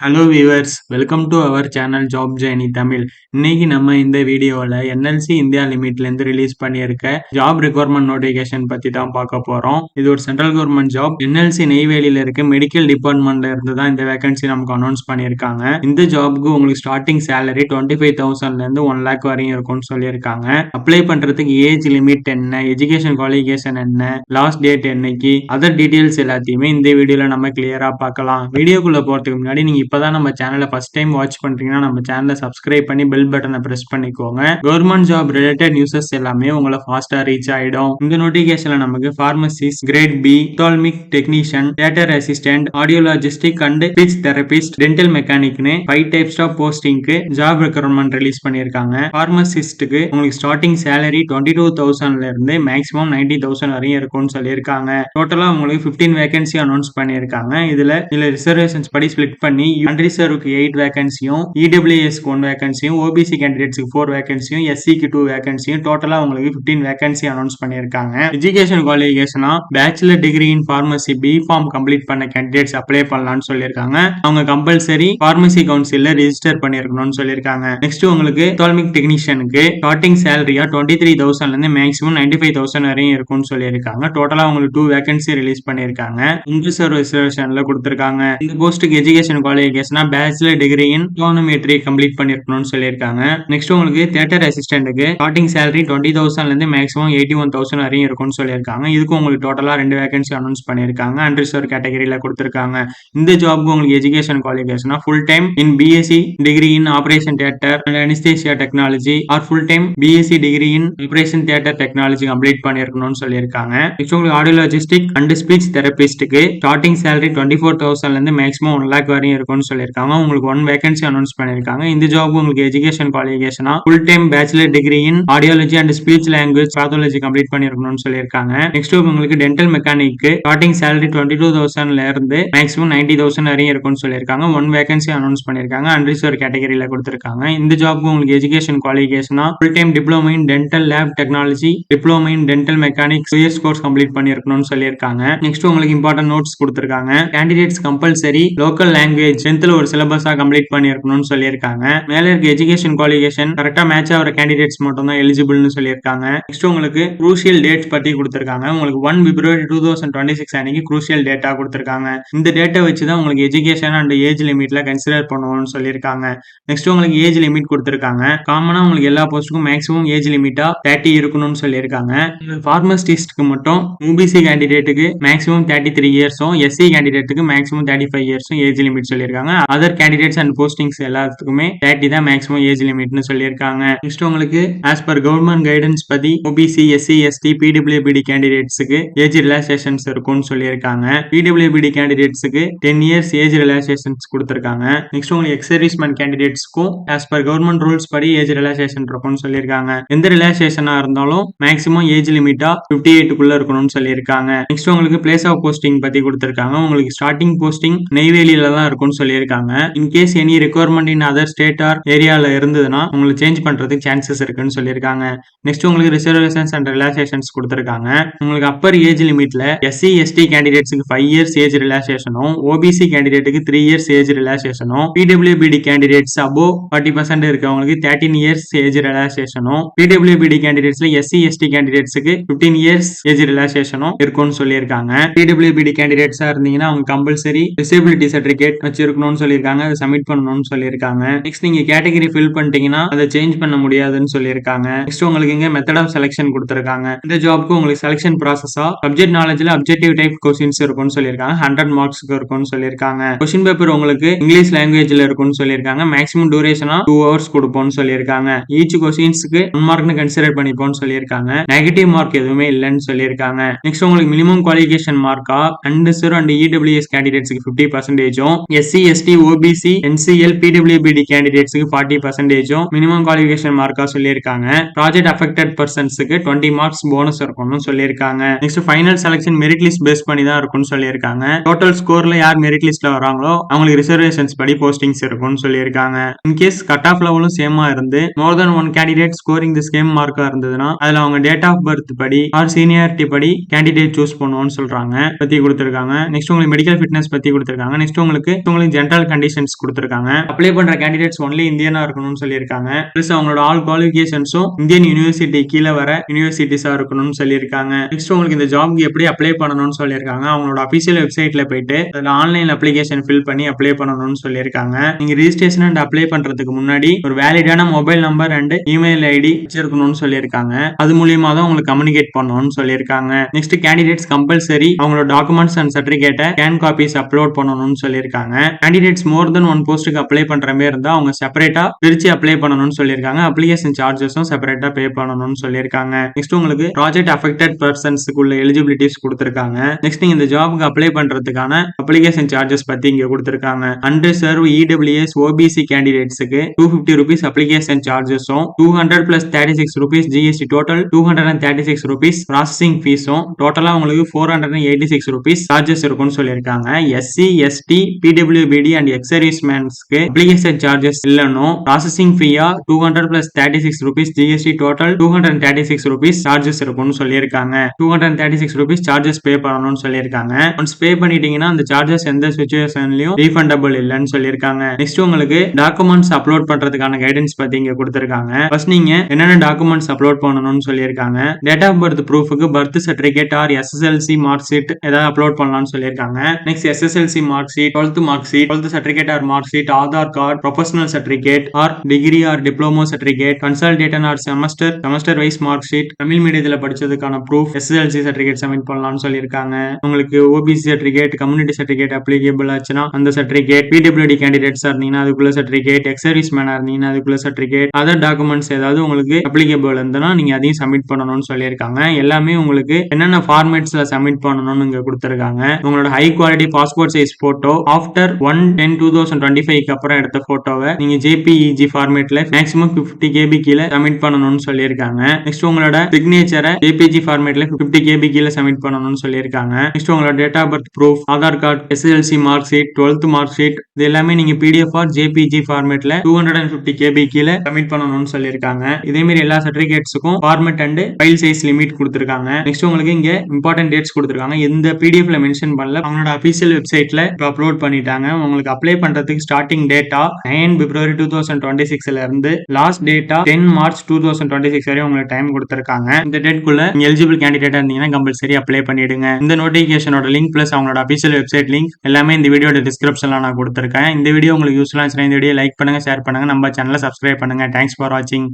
Hello viewers welcome to our channel job Jenny Tamil இன்னைக்கு நம்ம இந்த வீடியோவில் என்எல்சி இந்தியா லிமிட்லேருந்து ரிலீஸ் பண்ணியிருக்க ஜாப் ரெக்வயர்மெண்ட் நோட்டிஃபிகேஷன் பற்றி தான் பார்க்க போகிறோம் இது ஒரு சென்ட்ரல் கவர்மெண்ட் ஜாப் என்எல்சி நெய்வேலியில் இருக்க மெடிக்கல் டிபார்ட்மெண்ட்ல இருந்து தான் இந்த வேகன்சி நமக்கு அனௌன்ஸ் பண்ணியிருக்காங்க. இந்த ஜாப்க்கு உங்களுக்கு ஸ்டார்டிங் சேலரி டுவெண்ட்டி ஃபைவ் தௌசண்ட்லேருந்து ஒன் லேக் வரையும் இருக்கும்னு சொல்லியிருக்காங்க. அப்ளை பண்ணுறதுக்கு ஏஜ் லிமிட் என்ன எஜுகேஷன் குவாலிஃபிகேஷன் என்ன லாஸ்ட் டேட் என்னைக்கு அதர் டீட்டெயில்ஸ் எல்லாத்தையுமே இந்த வீடியோவில் நம்ம கிளியராக பார்க்கலாம். வீடியோக்குள்ளே போகிறதுக்கு முன்னாடி நீங்கள் இப்பதான் நம்ம சேனலை ஃபர்ஸ்ட் டைம் வாட்ச் பண்ணுறீங்கன்னா நம்ம சேனலை சப்ஸ்கிரைப் பண்ணி பெல் பட்டனை ப்ரெஸ் பண்ணிக்கோங்க. கவர்மெண்ட் ஜாப் ரிலேட்டட் நியூஸஸ் எல்லாமே உங்களை ஃபாஸ்ட்டாக ரீச் ஆகிடும் இந்த நோட்டிஃபிகேஷனில் நமக்கு pharmacist grade B ophthalmic technician theatre assistant audiologist and speech therapist dental மெக்கானிக்னு five types of போஸ்டிங்க்கு ஜாப் ரெக்ரூட்மெண்ட் ரிலீஸ் பண்ணியிருக்காங்க. ஃபார்மசிஸ்ட்டுக்கு உங்களுக்கு ஸ்டார்டிங் சேலரி டுவெண்ட்டி டூ தௌசண்ட்ல இருந்து மேக்ஸிமம் நைன்டி தௌசண்ட் வரையும் இருக்கும்னு சொல்லியிருக்காங்க. டோட்டலாக உங்களுக்கு ஃபிஃப்டீன் வேகன்சி அனௌன்ஸ் பண்ணியிருக்காங்க. இதில் இதில் ரிசர்வேஷன்ஸ் படி ஸ்பிளிட் பண்ணி அன்ரிசர்வ்க்கு எயிட் வேகன்சியும் இடபிள்யூஎஸ்க்கு ஒன் வேகன்சியும் ஓபிசி கேண்டிடேட்ஸ்க்கு ஃபோர் வேகன்சியும் எஸ்சிக்கு டூ வேகன்சியும் டோட்டலா உங்களுக்கு பிப்டீன் வேகன்சி அனௌன்ஸ் பண்ணியிருக்காங்க. Education குவாலிஃபிகேஷனா bachelor degree in pharmacy B Pharm complete பண்ண கேண்டிடேட்ஸ் அப்ளை பண்ணலாம்னு சொல்லியிருக்காங்க. அவங்க கம்பல்சரி ஃபார்மசி கவுன்சில் ரெஜிஸ்டர் பண்ணிருக்கணும்னு சொல்லியிருக்காங்க. நெக்ஸ்ட் உங்களுக்கு தால்மிக் டெக்னீஷியனுக்கு ஸ்டார்டிங் சேலரியா டுவெண்ட்டி த்ரீ தௌசண்ட்ல இருந்து மேக்ஸிமம் நைன்டி ஃபைவ் தௌசண்ட் வரையும் இருக்கும்னு சொல்லியிருக்காங்க. டோட்டலா உங்களுக்கு டூ வேகன்சி ரிலீஸ் பண்ணியிருக்காங்க. இங்கிலீஷ் ரிசர்வேஷன்ல கொடுத்திருக்காங்க. இந்த போஸ்ட்டுக்கு education குவாலிஃபிகேஷனா bachelor degree in tonometry complete பண்ணிருக்கணும்னு சொல்லியிருக்காங்க. நெக்ஸ்ட் உங்களுக்கு தியேட்டர் அசிஸ்டன்ட்டுக்கு ஸ்டார்டிங் சேலரி டுவெண்ட்டி தௌசண்ட்ல இருந்து மேக்ஸிமம் எயிட்டி ஒன் தௌசண்ட் வரையும் இருக்கும்னு சொல்லியிருக்காங்க. இதுக்கும் உங்களுக்கு டோட்டலா ரெண்டு வேகன்சி அனௌன்ஸ் பண்ணியிருக்காங்க. அன்ரிசர்வ் கேட்டகரியில கொடுத்திருக்காங்க. இந்த ஜாப்க்கு உங்களுக்கு education குவாலிஃபிகேஷனா full time in BSc degree in operation theatre and anaesthesia technology or full time BSc degree in operation theatre technology complete பண்ணிருக்கணும்னு சொல்லியிருக்காங்க. நெக்ஸ்ட் உங்களுக்கு ஆடியோலாஜிஸ்டிக் அண்ட் ஸ்பீச் தெரபிஸ்ட்டுக்கு ஸ்டார்டிங் சேலரி டுவெண்ட்டி ஃபோர் தௌசண்ட்ல இருந்து மேக்ஸிமம் ஒன் லேக் வரையும் இருக்கும் பண்ணணும்னு சொல்லியிருக்காங்க. உங்களுக்கு ஒன் வேகன்சி அனௌன்ஸ் பண்ணியிருக்காங்க. இந்த ஜாப் உங்களுக்கு education குவாலிஃபிகேஷனா full time bachelor degree in audiology and speech language pathology complete பண்ணிருக்கணும்னு சொல்லியிருக்காங்க. நெக்ஸ்ட் உங்களுக்கு டென்டல் மெக்கானிக்கு ஸ்டார்டிங் சேலரி டுவெண்ட்டி டூ தௌசண்ட்ல இருந்து மேக்ஸிமம் நைன்டி தௌசண்ட் வரையும் இருக்கும்னு சொல்லியிருக்காங்க. ஒன் வேகன்சி அனௌன்ஸ் பண்ணியிருக்காங்க. அன்ரிசர்வ் கேட்டகரியில கொடுத்திருக்காங்க. இந்த ஜாப்க்கு உங்களுக்கு education குவாலிஃபிகேஷனா full time diploma in dental lab technology diploma in dental mechanics years course complete பண்ணிருக்கணும்னு சொல்லியிருக்காங்க. நெக்ஸ்ட் உங்களுக்கு இம்பார்ட்டன்ட் நோட்ஸ் கொடுத்திருக்காங்க. கேண்டிடேட்ஸ் கம்பல்சரி லோக்கல் லாங்குவேஜ் டென்த்ல ஒரு சிலபஸா கம்ப்ளீட் பண்ணியிருக்கணும்னு சொல்லியிருக்காங்க. மேல இருக்க எஜுகேஷன் குவாலிஃபிகேஷன் கரெக்டா மேட்ச் ஆகிற கேண்டிடேட்ஸ் மட்டும் தான் எலிஜிபிள்னு சொல்லியிருக்காங்க. நெக்ஸ்ட் உங்களுக்கு குரூஷியல் டேட்ஸ் பத்தி கொடுத்துருக்காங்க. உங்களுக்கு one February two thousand twenty six அன்னைக்கு குரூஷியல் டேட்டா கொடுத்துருக்காங்க. இந்த டேட்டை வச்சு தான் உங்களுக்கு எஜுகேஷன் அண்ட் ஏஜ் லிமிட்ல கன்சிடர் பண்ணுவோம்னு சொல்லியிருக்காங்க. நெக்ஸ்ட் உங்களுக்கு ஏஜ் லிமிட் கொடுத்துருக்காங்க. காமனா உங்களுக்கு எல்லா போஸ்ட்டுக்கும் மேக்ஸிமம் ஏஜ் லிமிட்டா தேர்ட்டி இருக்கணும்னு சொல்லியிருக்காங்க. ஃபார்மசிஸ்ட்க்கு மட்டும் ஓபிசி கேண்டிடேட்டுக்கு மேக்ஸிமம் தேர்ட்டி த்ரீ இயர்ஸும் எஸ்சி கேண்டிடேட்டுக்கு மேக்ஸிமம் தேர்ட்டி ஃபைவ் இயர்ஸும் ஏஜ் லிமிட் சொல்லியிருக்காங்க. அதர் கேண்டிடேட்ஸ் அண்ட் போஸ்டிங்ஸ் எல்லாத்துக்குமே தேர்ட்டி தான் மேக்ஸிமம் ஏஜ் லிமிட்னு சொல்லியிருக்காங்க. நெக்ஸ்ட் உங்களுக்கு ஆஸ் பர் கவர்மெண்ட் கைடன்ஸ் பத்தி ஓபிசி எஸ்சி எஸ்டி பிடபிள்யூபிடி கேண்டிடேட்ஸுக்கு ஏஜ் ரிலாக்சேஷன்ஸ் இருக்கும்னு சொல்லியிருக்காங்க. பிடபிள்யூபிடி கேண்டிடேட்ஸுக்கு டென் இயர்ஸ் ஏஜ் ரிலாக்சேஷன்ஸ் கொடுத்துருக்காங்க. நெக்ஸ்ட் உங்களுக்கு எக்ஸ் சர்வீஸ்மேன் கேண்டிடேட்ஸ்க்கும் ஆஸ் பர் கவர்மெண்ட் ரூல்ஸ் படி ஏஜ் ரிலாக்சேஷன் இருக்கும்னு சொல்லியிருக்காங்க. எந்த ரிலாக்சேஷனா இருந்தாலும் மேக்ஸிமம் ஏஜ் லிமிட்டா பிப்டி எயிட்டுக்குள்ள இருக்கணும்னு சொல்லியிருக்காங்க. நெக்ஸ்ட் உங்களுக்கு பிளேஸ் ஆஃப் போஸ்டிங் பத்தி கொடுத்துருக்காங்க. உங்களுக்கு ஸ்டார்டிங் போஸ்டிங் நெய்வேலியில தான் இருக்கும்னு சொல்லியிருக்காங்க. In case any requirement in other state or ஏரியால இருந்ததுன்னா உங்களுக்கு சேஞ்ச் பண்றதுக்கு சான்சஸ் இருக்குன்னு சொல்லியிருக்காங்க. நெக்ஸ்ட் உங்களுக்கு ரிசர்வேஷன்ஸ் அண்ட் ரிலாக்சேஷன்ஸ் கொடுத்திருக்காங்க. உங்களுக்கு அப்பர் ஏஜ் லிமிட்ல எஸ்சி எஸ்டி கேண்டிடேட்ஸ்க்கு ஃபைவ் இயர்ஸ் ஏஜ் ரிலாக்சேஷனும் ஓபிசி கேண்டிடேட்டுக்கு த்ரீ இயர்ஸ் ஏஜ் ரிலாக்சேஷனும் பிடபிள்யூபிடி கேண்டிடேட்ஸ் அபோ ஃபார்ட்டி பர்சன்ட் இருக்கவங்களுக்கு தேர்ட்டின் இயர்ஸ் ஏஜ் ரிலாக்சேஷனும் பிடபிள்யூபிடி கேண்டிடேட்ஸ்ல எஸ்சி எஸ்டி கேண்டிடேட்ஸ்க்கு பிப்டீன் இயர்ஸ் ஏஜ் ரிலாக்சேஷனும் இருக்கும்னு சொல்லியிருக்காங்க. பிடபிள்யூபிடி கேண்டிடேட்ஸா இருந்தீங்கன்னா அவங்க கம்பல்சரி டிசபிலிட்டி சர்டிபிகேட் இருக்கணும்னு சொல்லியிருக்காங்க அதை சப்மிட் பண்ணணும்னு சொல்லியிருக்காங்க. நெக்ஸ்ட் நீங்க கேட்டகரி ஃபில் பண்ணிட்டீங்கன்னா அதை சேஞ்ச் பண்ண முடியாதுன்னு சொல்லியிருக்காங்க. நெக்ஸ்ட் உங்களுக்கு இங்க மெத்தட் ஆஃப் செலெக்ஷன் கொடுத்துருக்காங்க. இந்த ஜாப்க்கு உங்களுக்கு செலக்ஷன் ப்ராசஸா சப்ஜெக்ட் நாலேஜ்ல அப்ஜெக்டிவ் டைப் கொஸ்டின்ஸ் இருக்கும்னு சொல்லியிருக்காங்க. ஹண்ட்ரட் மார்க்ஸ்க்கு இருக்கும்னு சொல்லியிருக்காங்க. கொஸ்டின் பேப்பர் உங்களுக்கு இங்கிலீஷ் லாங்குவேஜ்ல இருக்கும்னு சொல்லியிருக்காங்க. மேக்ஸிமம் டூரேஷனா டூ ஹவர்ஸ் கொடுப்போம்னு சொல்லியிருக்காங்க. ஈச் கொஸ்டின்ஸ்க்கு ஒன் மார்க்னு கன்சிடர் பண்ணிப்போம்னு சொல்லியிருக்காங்க. நெகட்டிவ் மார்க் எதுவுமே இல்லைன்னு சொல்லியிருக்காங்க. நெக்ஸ்ட் உங்களுக்கு மினிமம் குவாலிஃபிகேஷன் மார்க்கா அண்ட் சிறு அண்ட் இடபிள்யூஎஸ் கேண்டிடேட்ஸ்க்கு ஃபிஃப்டி பர்சன்டேஜும் எஸ்சி எஸ்டி ஓபிசி என்சிஎல் பிடபிள்யூபிடி கேண்டிடேட்ஸ்க்கு ஃபார்ட்டி பர்சன்டேஜும் மினிமம் குவாலிஃபிகேஷன் மார்க்கா சொல்லியிருக்காங்க. ப்ராஜெக்ட் அஃபெக்டட் பர்சன்ஸுக்கு டுவெண்ட்டி மார்க்ஸ் போனஸ் இருக்கும்னு சொல்லியிருக்காங்க. Next final selection merit list base பண்ணி தான் இருக்கும்னு சொல்லியிருக்காங்க. டோட்டல் ஸ்கோர்ல யார் மெரிட் லிஸ்ட்ல வராங்களோ அவங்களுக்கு ரிசர்வேஷன்ஸ் படி போஸ்டிங்ஸ் இருக்கும்னு சொல்லியிருக்காங்க. இன்கேஸ் கட் ஆஃப் லெவலும் சேமா இருந்து more than one candidate scoring the same மார்க்கா இருந்ததுன்னா அதுல அவங்க டேட் ஆஃப் பர்த் படி ஆர் சீனியாரிட்டி படி கேண்டிடேட் சூஸ் பண்ணுவோம்னு சொல்றாங்க பத்தி கொடுத்திருக்காங்க. நெக்ஸ்ட் உங்களுக்கு மெடிக்கல் ஃபிட்னஸ் பத்தி கொடுத்திருக்காங்க. நெக்ஸ்ட் உங்களுக்கு உங்களுக்கு ஜென்ரல் கண்டிஷன்ஸ் கொடுத்துருக்காங்க. அப்ளை பண்ற கேண்டிடேட்ஸ் ஒன்லி இந்தியனா இருக்கணும்னு சொல்லியிருக்காங்க. பிளஸ் அவங்களோட ஆல் குவாலிஃபிகேஷன்ஸும் இந்தியன் யூனிவர்சிட்டி கீழே வர யூனிவர்சிட்டிஸா இருக்கணும்னு சொல்லியிருக்காங்க. நெக்ஸ்ட் உங்களுக்கு இந்த ஜாப்க்கு எப்படி அப்ளை பண்ணணும்னு சொல்லியிருக்காங்க. அவங்களோட அபிஷியல் வெப்சைட்ல போயிட்டு அதில் ஆன்லைன் அப்ளிகேஷன் ஃபில் பண்ணி அப்ளை பண்ணணும்னு சொல்லியிருக்காங்க. நீங்க ரிஜிஸ்ட்ரேஷன் அண்ட் அப்ளை பண்றதுக்கு முன்னாடி ஒரு வேலிடான mobile number and email ID வச்சிருக்கணும்னு சொல்லியிருக்காங்க. அது மூலியமா தான் உங்களுக்கு கம்யூனிகேட் பண்ணணும்னு சொல்லியிருக்காங்க. நெக்ஸ்ட் கேண்டிடேட்ஸ் கம்பல்சரி அவங்களோட டாக்குமெண்ட்ஸ் அண்ட் சர்டிபிகேட்டை ஸ்கேன் காப்பீஸ் அப்லோட் பண்ணணும்னு சொல்லியிருக்காங்க. கேண்டிடேட்ஸ் மோர் தென் ஒன் போஸ்ட்டுக்கு அப்ளை பண்ற மாதிரி இருந்தால் அவங்க செப்பரேட்டா பிரிச்சு அப்ளை பண்ணணும்னு சொல்லியிருக்காங்க. அப்ளிகேஷன் சார்ஜஸும் செப்பரேட்டா பே பண்ணணும்னு சொல்லியிருக்காங்க. நெக்ஸ்ட் உங்களுக்கு ப்ராஜெக்ட் அஃபெக்டட் பர்சன்ஸுக்குள்ள எலிஜிபிலிட்டிஸ் கொடுத்துருக்காங்க. நெக்ஸ்ட் நீங்க இந்த ஜாபுக்கு அப்ளை பண்றதுக்கான அப்ளிகேஷன் சார்ஜஸ் பத்தி இங்க கொடுத்துருக்காங்க. அன்ரிசர்வ் இடபிள்யூஎஸ் ஓபிசி கேண்டிடேட்ஸுக்கு two fifty rupees application சார்ஜஸும் two hundred plus thirty six rupees GST total two hundred and thirty six rupees processing ஃபீஸும் டோட்டலா உங்களுக்கு four hundred and eighty six rupees charges இருக்கும்னு சொல்லியிருக்காங்க. SC ST PW BD and ex application charges இல்லனும் processing ஃபீயா two hundred plus thirty six rupees GST total two hundred thirty six rupees charges இருக்கும்னு சொல்லியிருக்காங்க. Two hundred thirty six rupees charges pay பண்ணணும்னு சொல்லியிருக்காங்க. Once pay பண்ணிட்டீங்கன்னா அந்த charges எந்த சுச்சுவேஷன்லயும் refundable இல்லைன்னு சொல்லியிருக்காங்க. Next உங்களுக்கு டாக்குமெண்ட்ஸ் அப்லோட் பண்றதுக்கான கைடன்ஸ் பத்தி இங்க கொடுத்திருக்காங்க. ஃபர்ஸ்ட் நீங்க என்னென்ன டாக்குமெண்ட்ஸ் அப்லோட் பண்ணணும்னு சொல்லியிருக்காங்க. Date of birth ப்ரூஃபுக்கு birth certificate or SSLC mark sheet ஏதாவது அப்லோட் பண்ணலாம்னு சொல்லியிருக்காங்க. Next SSLC mark sheet twelfth mark sheet twelfth certificate or mark sheet Aadhaar card professional certificate or degree or diploma certificate consolidated or semester semester wise mark sheet Tamil மீடியத்தில் படிச்சதுக்கான proof SSLC certificate submit பண்ணலாம்னு சொல்லியிருக்காங்க. உங்களுக்கு OBC certificate community certificate applicable ஆச்சுன்னா அந்த certificate PWD கேண்டிடேட்ஸா இருந்தீங்கன்னா அதுக்குள்ள certificate ex service மேனா இருந்தீங்கன்னா அதுக்குள்ள சர்டிபிகேட் அதர் டாக்குமெண்ட்ஸ் ஏதாவது உங்களுக்கு அப்ளிகேபிள் இருந்தனா நீங்க அதையும் சப்மிட் பண்ணணும்னு சொல்லியிருக்காங்க. எல்லாமே உங்களுக்கு என்னென்ன ஃபார்மேட்ஸ்ல சப்மிட் பண்ணணும்னு இங்க கொடுத்துருக்காங்க. உங்களோட high quality passport size photo after one ten two thousand twenty ஃபைவ்க்கு அப்புறம் எடுத்த போட்டோவை நீங்க ஜேபிஇஜி ஃபார்மேட்ல மேக்ஸிமம் பிப்டி கேபி கீழே சப்மிட் பண்ணணும்னு சொல்லியிருக்காங்க. நெக்ஸ்ட் உங்களோட சிக்னேச்சரை ஜேபிஜி ஃபார்மேட்ல பிப்டி கேபி கீழே சப்மிட் பண்ணணும்னு சொல்லியிருக்காங்க. நெக்ஸ்ட் உங்களோட date of birth proof Aadhaar card SLC mark sheet twelfth mark sheet இது எல்லாமே நீங்க PDF or JPG ஃபார்மேட்ல two hundred and fifty KB கீழே சப்மிட் பண்ணணும்னு சொல்லியிருக்காங்க. இதே மாதிரி எல்லா சர்டிபிகேட்ஸுக்கும் format and file size limit கொடுத்துருக்காங்க. நெக்ஸ்ட் உங்களுக்கு இங்க இம்பார்ட்டன்ட் டேட்ஸ் கொடுத்துருக்காங்க. இந்த பிடிஎஃப்ல மென்ஷன் பண்ணல. அவங்களோட அபிஷியல் வெப்சைட்ல அப்லோட் பண்ணிட்டாங்க. உங்களுக்கு அப்ளை பண்றதுக்கு starting data nine February two thousand twenty சிக்ஸ்ல இருந்து last data ten March two thousand twenty six வரையும் உங்களுக்கு டைம் கொடுத்துருக்காங்க. இந்த டேட்குள்ள எலிஜிபிள் கேண்டிடேட்டா இருந்தீங்கன்னா கம்பல்சரி அப்ளை பண்ணிடுங்க. இந்த நோட்டிபிகேஷனோட லிங்க் பிளஸ் அவங்களோட அபிஷியல் வெப்சைட் லிங்க் எல்லாமே இந்த வீடியோட டிஸ்கிரிப்ஷன்ல நான் கொடுத்துருக்கேன். இந்த வீடியோ உங்களுக்கு யூஸ்ஃபுல்லா இருந்துச்சுன்னா இந்த வீடியோ லைக் பண்ணுங்க ஷேர் பண்ணுங்க. நம்ம சேனலை சப்ஸ்கிரைப் பண்ணுங்க. தேங்க்ஸ் ஃபார் வாட்சிங்